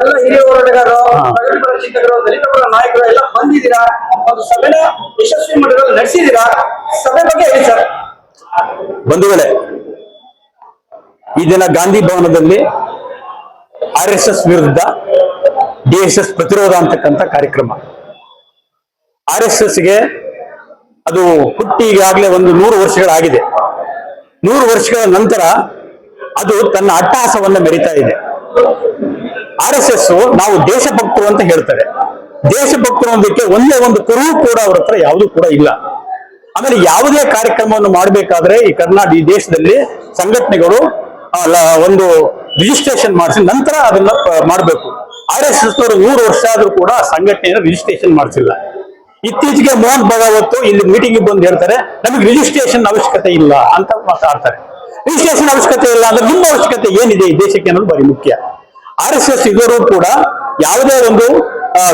ತಾವೆಲ್ಲ ಹಿರಿಯ ಹೋರಾಟಗಾರರು ಹಾ. ಪ್ರಗತಿಪರ ಚಿಂತಕರು ದಲಿತ ನಾಯಕರು ಎಲ್ಲ ಬಂದಿದ್ದೀರಾ? ಒಂದು ಸಭೆನ ಯಶಸ್ವಿ ಮಾಡಿರೋ ನಡೆಸಿದ್ದೀರಾ? ಸಭೆ ಬಗ್ಗೆ ಹೇಳಿ ಸರ್. ಬಂಧುಗಳೇ ಈ ದಿನ ಗಾಂಧಿ ಭವನದಲ್ಲಿ ಆರ್ ಎಸ್ ಎಸ್ ವಿರುದ್ಧ ಡಿಎಸ್ಎಸ್ ಎಸ್ ಎಸ್ ಪ್ರತಿರೋಧ ಅಂತಕ್ಕಂಥ ಕಾರ್ಯಕ್ರಮ. ಆರ್ ಎಸ್ ಎಸ್ಗೆ ಅದು ಹುಟ್ಟಿ ಈಗಾಗಲೇ ಒಂದು ನೂರು ವರ್ಷಗಳಾಗಿದೆ. ನೂರು ವರ್ಷಗಳ ನಂತರ ಅದು ತನ್ನ ಅಟ್ಟಹಾಸವನ್ನ ಮೆರಿತಾ ಇದೆ. ಆರ್ ಎಸ್ ಎಸ್ ನಾವು ದೇಶಭಕ್ತರು ಅಂತ ಹೇಳ್ತಾರೆ. ದೇಶಭಕ್ತರು ಅನ್ನೋದಕ್ಕೆ ಒಂದೇ ಒಂದು ಕುರು ಕೂಡ ಅವ್ರ ಹತ್ರ ಯಾವುದೂ ಕೂಡ ಇಲ್ಲ. ಆಮೇಲೆ ಯಾವುದೇ ಕಾರ್ಯಕ್ರಮವನ್ನು ಮಾಡಬೇಕಾದ್ರೆ ಈ ಕರ್ನಾಟಕ ಈ ದೇಶದಲ್ಲಿ ಸಂಘಟನೆಗಳು ಒಂದು ರಿಜಿಸ್ಟ್ರೇಷನ್ ಮಾಡಿಸಿ ನಂತರ ಅದನ್ನ ಮಾಡಬೇಕು. ಆರ್ ಎಸ್ ಎಸ್ ಅವರು ನೂರು ವರ್ಷ ಆದ್ರೂ ಕೂಡ ಸಂಘಟನೆಯನ್ನು ರಿಜಿಸ್ಟ್ರೇಷನ್ ಮಾಡಿಸಿಲ್ಲ. ಇತ್ತೀಚೆಗೆ ಮೋಹನ್ ಭಗವತ್ ಇಲ್ಲಿ ಮೀಟಿಂಗ್ ಬಂದು ಹೇಳ್ತಾರೆ, ನಮಗೆ ರಿಜಿಸ್ಟ್ರೇಷನ್ ಅವಶ್ಯಕತೆ ಇಲ್ಲ ಅಂತ ಮಾತಾಡ್ತಾರೆ. ರಿಜಿಸ್ಟ್ರೇಷನ್ ಅವಶ್ಯಕತೆ ಇಲ್ಲ ಅಂದ್ರೆ ನಿಮ್ಮ ಅವಶ್ಯಕತೆ ಏನಿದೆ ಈ ದೇಶಕ್ಕೆ ಅನ್ನೋದು ಬರೀ ಮುಖ್ಯ. ಆರ್ ಎಸ್ ಎಸ್ ಇವರು ಕೂಡ ಯಾವುದೇ ಒಂದು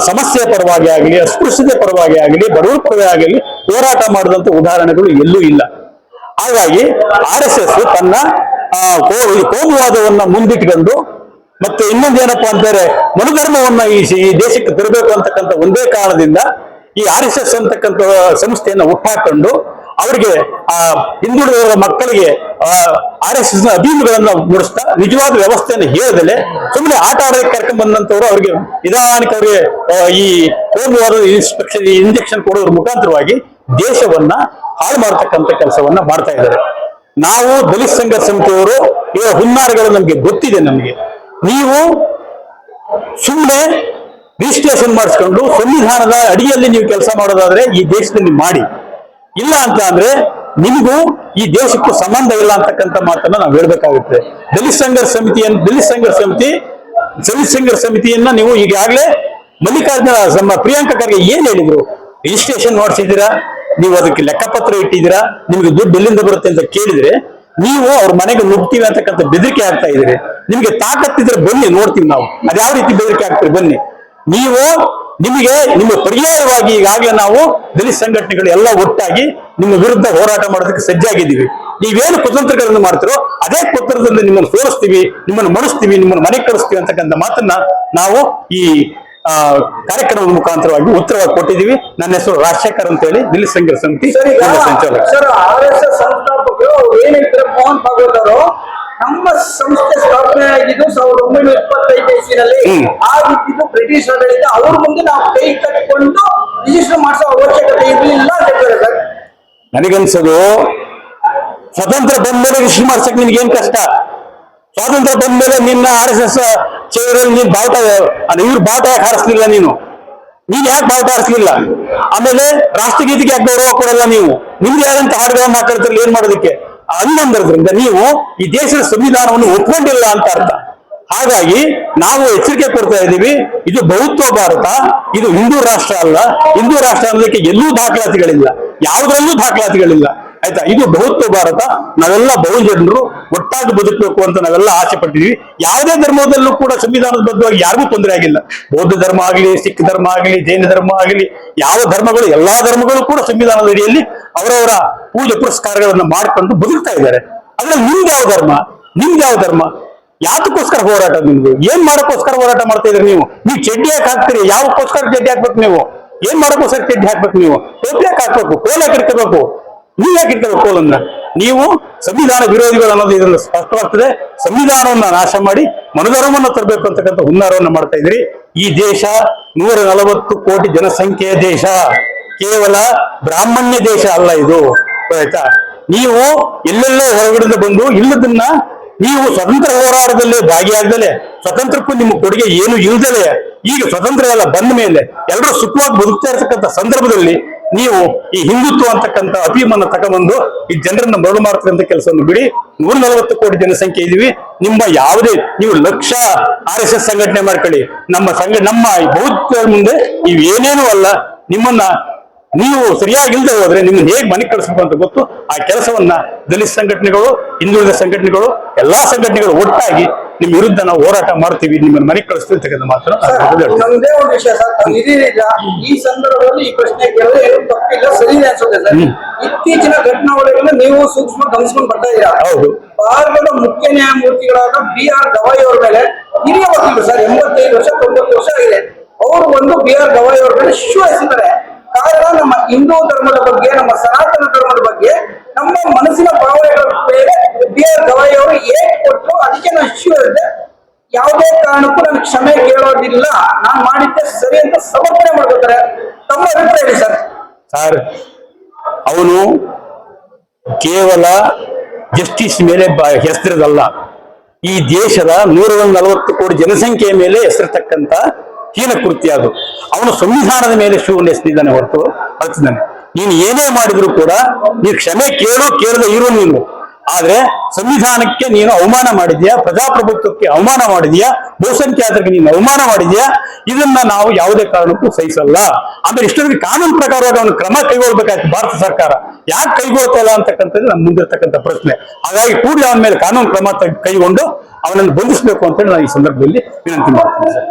ಸಮಸ್ಯೆ ಪರವಾಗಿ ಆಗಲಿ, ಅಸ್ಪೃಶ್ಯತೆ ಪರವಾಗಿ ಆಗಲಿ, ಬಡವರ ಪರವಾಗಿ ಆಗಲಿ ಹೋರಾಟ ಮಾಡಿದಂತ ಉದಾಹರಣೆಗಳು ಎಲ್ಲೂ ಇಲ್ಲ. ಹಾಗಾಗಿ ಆರ್ ಎಸ್ ಎಸ್ ತನ್ನ ಕೋಮುವಾದವನ್ನ ಮುಂದಿಟ್ಕೊಂಡು ಮತ್ತೆ ಇನ್ನೊಂದು ಏನಪ್ಪಾ ಅಂತಾರೆ ಮನುಧರ್ಮವನ್ನ ಈ ದೇಶಕ್ಕೆ ತರಬೇಕು ಅಂತಕ್ಕಂಥ ಒಂದೇ ಕಾರಣದಿಂದ ಈ ಆರ್ ಎಸ್ ಎಸ್ ಅಂತಕ್ಕಂಥ ಸಂಸ್ಥೆಯನ್ನ ಹುಟ್ಟಾಕೊಂಡು ಅವರಿಗೆ, ಆ, ಹಿಂದುಳಿದವರ ಮಕ್ಕಳಿಗೆ ಆರ್ ಎಸ್ ಎಸ್ನ ಅಧೀನಗಳನ್ನ ಮೂಡಿಸ್ತಾ ನಿಜವಾದ ವ್ಯವಸ್ಥೆಯನ್ನು ಹೇಳದಲೆ ಸುಮ್ಮನೆ ಆಟ ಆಡೋದಕ್ಕೆ ಕರ್ಕೊಂಡ್ ಬಂದಂತವ್ರು ಅವರಿಗೆ ನಿಧಾನಕ್ಕೆ ಅವರಿಗೆ ಈ ಕೋಮುವಾರ ಇನ್ಸ್ಪೆಕ್ಷನ್ ಇಂಜೆಕ್ಷನ್ ಕೊಡೋದ್ರ ಮುಖಾಂತರವಾಗಿ ದೇಶವನ್ನ ಹಾಳು ಮಾಡತಕ್ಕಂಥ ಕೆಲಸವನ್ನ ಮಾಡ್ತಾ ಇದ್ದಾರೆ. ನಾವು ದಲಿತ ಸಂಘ ಸಮಿತಿಯವರು ಇವರ ಹುನ್ನಾರಗಳು ನಮ್ಗೆ ಗೊತ್ತಿದೆ ನಮಗೆ. ನೀವು ಸುಮ್ಮನೆ ರಿಜಿಸ್ಟ್ರೇಷನ್ ಮಾಡಿಸ್ಕೊಂಡು ಸಂವಿಧಾನದ ಅಡಿಯಲ್ಲಿ ನೀವು ಕೆಲಸ ಮಾಡೋದಾದ್ರೆ ಈ ದೇಶದಲ್ಲಿ ಮಾಡಿ. ಇಲ್ಲ ಅಂತ ಅಂದ್ರೆ ನಿಮಗೂ ಈ ದೇಶಕ್ಕೂ ಸಂಬಂಧ ಇಲ್ಲ ಅಂತಕ್ಕಂಥ ಮಾತನ್ನ ನಾವು ಹೇಳ್ಬೇಕಾಗುತ್ತೆ. ದಲಿತ ಸಂಘರ್ಷ ಸಮಿತಿಯನ್ನು ದಲಿತ ಸಂಘರ್ಷ ಸಮಿತಿ, ದಲಿತ ಸಂಘರ್ಷ ಸಮಿತಿಯನ್ನ ನೀವು ಈಗಾಗಲೇ ಮಲ್ಲಿಕಾರ್ಜುನ ನಮ್ಮ ಪ್ರಿಯಾಂಕಾ ಖರ್ಗೆ ಏನ್ ಹೇಳಿದ್ರು? ರಿಜಿಸ್ಟ್ರೇಷನ್ ಮಾಡಿಸಿದ್ದೀರಾ ನೀವು ಅದಕ್ಕೆ ಲೆಕ್ಕಪತ್ರ ಇಟ್ಟಿದ್ದೀರಾ? ನಿಮ್ಗೆ ದುಡ್ಡು ಎಲ್ಲಿಂದ ಬರುತ್ತೆ ಅಂತ ಕೇಳಿದ್ರೆ ನೀವು ಅವ್ರ ಮನೆಗೆ ನುಗ್ತೀವಿ ಅಂತಕ್ಕಂಥ ಬೆದರಿಕೆ ಆಗ್ತಾ ಇದ್ದೀರಿ. ನಿಮ್ಗೆ ತಾಕತ್ತಿದ್ರೆ ಬನ್ನಿ, ನೋಡ್ತೀವಿ ನಾವು. ಅದ್ಯಾವ ರೀತಿ ಬೆದರಿಕೆ ಆಗ್ತೀರಿ ಬನ್ನಿ. ನೀವು ನಿಮಗೆ ನಿಮ್ಮ ಪರ್ಯಾಯವಾಗಿ ಈಗಾಗಲೇ ನಾವು ದಲಿತ ಸಂಘಟನೆಗಳು ಎಲ್ಲ ಒಟ್ಟಾಗಿ ನಿಮ್ಮ ವಿರುದ್ಧ ಹೋರಾಟ ಮಾಡೋದಕ್ಕೆ ಸಜ್ಜಾಗಿದ್ದೀವಿ. ನೀವೇನು ಕುತಂತ್ರಗಳನ್ನು ಮಾಡ್ತಿರೋ ಅದೇ ಕುತಂತ್ರದಲ್ಲಿ ನಿಮ್ಮನ್ನು ಸೋಲಿಸ್ತೀವಿ ನಿಮ್ಮನ್ನು ಮಣಿಸ್ತೀವಿ ನಿಮ್ಮನ್ನು ಮನೆ ಕಳಿಸ್ತೀವಿ ಅಂತಕ್ಕಂಥ ಮಾತನ್ನ ನಾವು ಈ ಕಾರ್ಯಕ್ರಮದ ಮುಖಾಂತರವಾಗಿ ಉತ್ತರವಾಗಿ ಕೊಟ್ಟಿದ್ದೀವಿ. ನನ್ನ ಹೆಸರು ರಾಜಶೇಖರ್ ಅಂತ ಹೇಳಿ ದಿಲ್ಲಿ ಸಂಘ ಸಮಿತಿ ಸರ್ ಏನಿದ್ರೆ ಮೋಹನ್ ಸಂಚಾಲಕ ನಮ್ಮ ಸಂಸ್ಥೆ ಸ್ಥಾಪನೆ ಆಗಿದ್ದು ಸಾವಿರದ ಒಂಬೈನೂರ ಇಪ್ಪತ್ತೈದು ಇಸ್ವಿನಲ್ಲಿ. ಆಗಿದ್ದು ಬ್ರಿಟಿಷ್ ಆಡಳಿತ ಅವ್ರ ಮುಂದೆ ನಾವು ಕೈ ಕಟ್ಟಿಕೊಂಡು ರಿಜಿಸ್ಟರ್ ಮಾಡಿಸೋ ಅವಶ್ಯಕತೆ ಇರಲಿಲ್ಲ ಸರ್. ನನಗನ್ಸೋದು ಸ್ವತಂತ್ರ ಬಂದ್ಮೇಲೆ ರಿಜಿಸ್ಟರ್ ಮಾಡ್ಸಕ್ ನಿನ್ಗೆ ಏನ್ ಕಷ್ಟ? ಸ್ವಾತಂತ್ರ್ಯ ಬಂದ ಮೇಲೆ ನಿನ್ನ ಆರ್ ಎಸ್ ಎಸ್ ಚೇರಲ್ಲಿ ನೀನ್ ಬಾವುಟ ಅದು ಇವ್ರು ಬಾವುಟ ಯಾಕೆ ಹಾರಿಸ್ಲಿಲ್ಲ ನೀನು? ನೀನ್ ಯಾಕೆ ಬಾವುಟ ಹಾರಿಸ್ಲಿಲ್ಲ? ಆಮೇಲೆ ರಾಷ್ಟ್ರಗೀತೆಗೆ ಯಾಕೆ ಗೌರವ ಕೊಡಲ್ಲ ನೀವು? ನಿಮ್ಗೆ ಯಾರಂತ ಹಾಡುಗಳನ್ನ ಮಾತಾಡ್ತಿರ್ಲಿ ಏನ್ ಮಾಡೋದಕ್ಕೆ? ಹನ್ನೊಂದರದ್ರಿಂದ ನೀವು ಈ ದೇಶದ ಸಂವಿಧಾನವನ್ನು ಒಪ್ಕೊಂಡಿಲ್ಲ ಅಂತ ಅರ್ಥ. ಹಾಗಾಗಿ ನಾವು ಎಚ್ಚರಿಕೆ ಕೊಡ್ತಾ ಇದ್ದೀವಿ, ಇದು ಬಹುತ್ವ ಭಾರತ, ಇದು ಹಿಂದೂ ರಾಷ್ಟ್ರ ಅಲ್ಲ. ಹಿಂದೂ ರಾಷ್ಟ್ರ ಅನ್ನೋದಕ್ಕೆ ಎಲ್ಲೂ ದಾಖಲಾತಿಗಳಿಲ್ಲ. ಯಾವುದರಲ್ಲೂ ದಾಖಲಾತಿಗಳಿಲ್ಲ. ಆಯ್ತಾ? ಇದು ಬಹುತ್ವ ಭಾರತ. ನಾವೆಲ್ಲ ಬಹುಜನರು, ಒಟ್ಟಾಗಿ ಬದುಕಬೇಕು ಅಂತ ನಾವೆಲ್ಲ ಆಸೆ ಪಟ್ಟಿದೀವಿ ಯಾವುದೇ ಧರ್ಮದಲ್ಲೂ ಕೂಡ ಸಂವಿಧಾನದ ಬದ್ಧವಾಗಿ ಯಾರಿಗೂ ತೊಂದರೆ ಆಗಿಲ್ಲ. ಬೌದ್ಧ ಧರ್ಮ ಆಗಲಿ, ಸಿಖ್ ಧರ್ಮ ಆಗಲಿ, ಜೈನ ಧರ್ಮ ಆಗಲಿ, ಯಾವ ಧರ್ಮಗಳು, ಎಲ್ಲಾ ಧರ್ಮಗಳು ಕೂಡ ಸಂವಿಧಾನದ ಅಡಿಯಲ್ಲಿ ಅವರವರ ಪೂಜೆ ಪುರಸ್ಕಾರಗಳನ್ನ ಮಾಡ್ಕೊಂಡು ಬದುಕ್ತಾ ಇದ್ದಾರೆ. ಅದ್ರಲ್ಲಿ ನಿಮ್ದು ಯಾವ ಧರ್ಮ? ನಿಮ್ದು ಯಾವ ಧರ್ಮ? ಯಾತಕ್ಕೋಸ್ಕರ ಹೋರಾಟ ನಿಮ್ದು? ಏನ್ ಮಾಡಕ್ಕೋಸ್ಕರ ಹೋರಾಟ ಮಾಡ್ತಾ ಇದ್ರಿ ನೀವು? ನೀವು ಚಡ್ಡಿ ಯಾಕೆ ಹಾಕ್ತೀರಿ? ಯಾವಕ್ಕೋಸ್ಕರ ಚಡ್ಡಿ ಹಾಕ್ಬೇಕು ನೀವು? ಏನ್ ಮಾಡಕ್ಕೋಸ್ಕರ ಚಡ್ಡಿ ಹಾಕ್ಬೇಕು ನೀವು? ಟೋಪಿ ಯಾಕೆ ಹಾಕ್ಬೇಕು? ಕೋಲ್ ಯಾಕೆ ಇಟ್ಕೋಬೇಕು ನೀವು ಯಾಕೆ ಇಟ್ಕೋಬೇಕು ಕೋಲನ್ನ ನೀವು ಸಂವಿಧಾನ ವಿರೋಧಿಗಳು ಅನ್ನೋದು ಇದನ್ನು ಸ್ಪಷ್ಟವಾಗ್ತದೆ ಸಂವಿಧಾನವನ್ನು ನಾಶ ಮಾಡಿ ಮನೋಧರ್ಮವನ್ನು ತರಬೇಕು ಅಂತಕ್ಕಂಥ ಹುನ್ನಾರವನ್ನು ಮಾಡ್ತಾ ಇದ್ರಿ ಈ ದೇಶ ನೂರ ನಲವತ್ತು ಕೋಟಿ ಜನಸಂಖ್ಯೆಯ ದೇಶ. ಕೇವಲ ಬ್ರಾಹ್ಮಣ್ಯ ದೇಶ ಅಲ್ಲ ಇದು. ಆಯ್ತಾ? ನೀವು ಎಲ್ಲೆಲ್ಲೋ ಹೊರಗಡೆಯಿಂದ ಬಂದು ಇಲ್ಲದನ್ನ ನೀವು ಸ್ವತಂತ್ರ ಹೋರಾಟದಲ್ಲಿ ಭಾಗಿಯಾಗದಲೆ, ಸ್ವತಂತ್ರಕ್ಕೂ ನಿಮ್ಮ ಕೊಡುಗೆ ಏನು ಇಲ್ದಲೆ, ಈಗ ಸ್ವತಂತ್ರ ಎಲ್ಲ ಬಂದ ಮೇಲೆ ಎಲ್ಲರೂ ಸುಖವಾಗಿ ಬದುಕ್ತಾ ಇರ್ತಕ್ಕಂಥ ಸಂದರ್ಭದಲ್ಲಿ ನೀವು ಈ ಹಿಂದುತ್ವ ಅಂತಕ್ಕಂಥ ಅಭಿಮಾನ ತಗೊಂಡ್ಬಂದು ಈ ಜನರನ್ನ ಮರಳು ಮಾಡ್ತಕ್ಕಂಥ ಕೆಲಸವನ್ನು ಬಿಡಿ. ನೂರ ನಲವತ್ತು ಕೋಟಿ ಜನಸಂಖ್ಯೆ ಇದೀವಿ. ನಿಮ್ಮ ಯಾವುದೇ, ನೀವು ಲಕ್ಷ ಆರ್ ಎಸ್ ಎಸ್ ಸಂಘಟನೆ ಮಾಡ್ಕೊಳ್ಳಿ. ನಮ್ಮ ಸಂಘ, ನಮ್ಮ ಬೌದ್ಧ ಮುಂದೆ ನೀವು ಏನೇನು ಅಲ್ಲ, ನಿಮ್ಮನ್ನ ನೀವು ಸರಿಯಾಗಿಲ್ಲದೆ ಹೋದ್ರೆ ನಿಮ್ಮನ್ನ ಹೇಗೆ ಮನೆ ಕಳಿಸ್ಬೇಕು ಅಂತ ಗೊತ್ತು. ಆ ಕೆಲಸವನ್ನ ದಲಿತ ಸಂಘಟನೆಗಳು, ಹಿಂದುಳಿದ ಸಂಘಟನೆಗಳು, ಎಲ್ಲಾ ಸಂಘಟನೆಗಳು ಒಟ್ಟಾಗಿ ನಿಮ್ ವಿರುದ್ಧ ನಾವು ಹೋರಾಟ ಮಾಡ್ತೀವಿ ನಿಮ್ಮನ್ನ ಮನೆ ಕಳಿಸ್ತೀವಿ ತೆಗೆದ ಮಾತ್ರ. ನಮ್ದೇ ಒಂದು ವಿಷಯ ಸರ್ ತಾವು ಈ ಸಂದರ್ಭದಲ್ಲಿ ಈ ಪ್ರಶ್ನೆ ಕೇಳಿದ್ರೆ ಏನು ತಪ್ಪಿಲ್ಲ ಸರಿ ಅನ್ಸುತ್ತೆ ಸರ್. ಇತ್ತೀಚಿನ ಘಟನಾವಳಿಗಳನ್ನ ನೀವು ಸೂಕ್ಷ್ಮ ಗಮನಿಸ್ಕೊಂಡು ಬರ್ತಾ ಇದ್ದೀರಾ? ಹೌದು. ಭಾರತದ ಮುಖ್ಯ ನ್ಯಾಯಮೂರ್ತಿಗಳಾದ ಬಿ ಆರ್ ಗವಾಯಿ ಅವರ ಮೇಲೆ ಹಿರಿಯ ವಕೀಲರು ಸರ್ ಎಂಬತ್ತೈದು ವರ್ಷ ತೊಂಬತ್ತು ವರ್ಷ ಆಗಿದೆ. ಅವರು ಒಂದು ಬಿ ಆರ್ ಗವಾಯಿ ಅವರ ಮೇಲೆ ಶಿಶು ಕಾರಣ ನಮ್ಮ ಹಿಂದೂ ಧರ್ಮದ ಬಗ್ಗೆ ನಮ್ಮ ಸನಾತನ ಧರ್ಮದ ಬಗ್ಗೆ ನಮ್ಮ ಮನಸ್ಸಿನ ಭಾವನೆಗಳ ಮೇಲೆ ಬಿ ಆರ್ ಅವರು ಏನ್ ಕೊಟ್ಟರು ಅದಕ್ಕೆ ನಾನು ಶ್ಯೂರ್ ಹರಿದೆ ಯಾವುದೇ ಕಾರಣಕ್ಕೂ ನಾನು ಕ್ಷಮೆ ಕೇಳೋದಿಲ್ಲ. ನಾನು ಮಾಡಿದ್ದೆ ಸರಿ ಅಂತ ಸಮರ್ಥನೆ ಮಾಡ್ಕೋತಾರೆ. ತಮ್ಮ ಅಭಿಪ್ರಾಯ ಹೇಳಿ ಸರ್? ಸರ್, ಅವನು ಕೇವಲ ಜಸ್ಟಿಸ್ ಮೇಲೆ ಹೆಸರಿದಲ್ಲ. ಈ ದೇಶದ ನೂರ ನಲವತ್ತು ಕೋಟಿ ಜನಸಂಖ್ಯೆಯ ಮೇಲೆ ಹೆಸರಿರ್ತಕ್ಕಂಥ ಹೀನ ಕೃತ್ಯ ಅದು. ಅವನು ಸಂವಿಧಾನದ ಮೇಲೆ ಶೂ ಎಸೆದಿದ್ದಾನೆ ಹೊರತು ಹಚ್ಚಿದ್ದಾನೆ ನೀನು ಏನೇ ಮಾಡಿದ್ರು ಕೂಡ ನೀನು ಕ್ಷಮೆ ಕೇಳು ಕೇಳದೆ ಇರೋ ನೀನು. ಆದ್ರೆ ಸಂವಿಧಾನಕ್ಕೆ ನೀನು ಅವಮಾನ ಮಾಡಿದ್ಯಾ? ಪ್ರಜಾಪ್ರಭುತ್ವಕ್ಕೆ ಅವಮಾನ ಮಾಡಿದ್ಯಾ? ಬಹುಸಂಖ್ಯಾತರಿಗೆ ನೀನು ಅವಮಾನ ಮಾಡಿದ್ಯಾ? ಇದನ್ನ ನಾವು ಯಾವುದೇ ಕಾರಣಕ್ಕೂ ಸಹಿಸಲ್ಲ. ಅಂದ್ರೆ ಇಷ್ಟೊಂದು ಕಾನೂನು ಪ್ರಕಾರವಾಗಿ ಅವನು ಕ್ರಮ ಕೈಗೊಳ್ಬೇಕಾಯ್ತು ಭಾರತ ಸರ್ಕಾರ. ಯಾಕೆ ಕೈಗೊಳ್ತಾ ಇಲ್ಲ ಅಂತಕ್ಕಂಥದ್ದು ನಮ್ಮ ಮುಂದಿರ್ತಕ್ಕಂಥ ಪ್ರಶ್ನೆ. ಹಾಗಾಗಿ ಕೂಡಲೇ ಅವನ ಮೇಲೆ ಕಾನೂನು ಕ್ರಮ ಕೈಗೊಂಡು ಅವನನ್ನು ಬಂಧಿಸಬೇಕು ಅಂತೇಳಿ ನಾನು ಈ ಸಂದರ್ಭದಲ್ಲಿ ವಿನಂತಿ ಮಾಡ್ತೀನಿ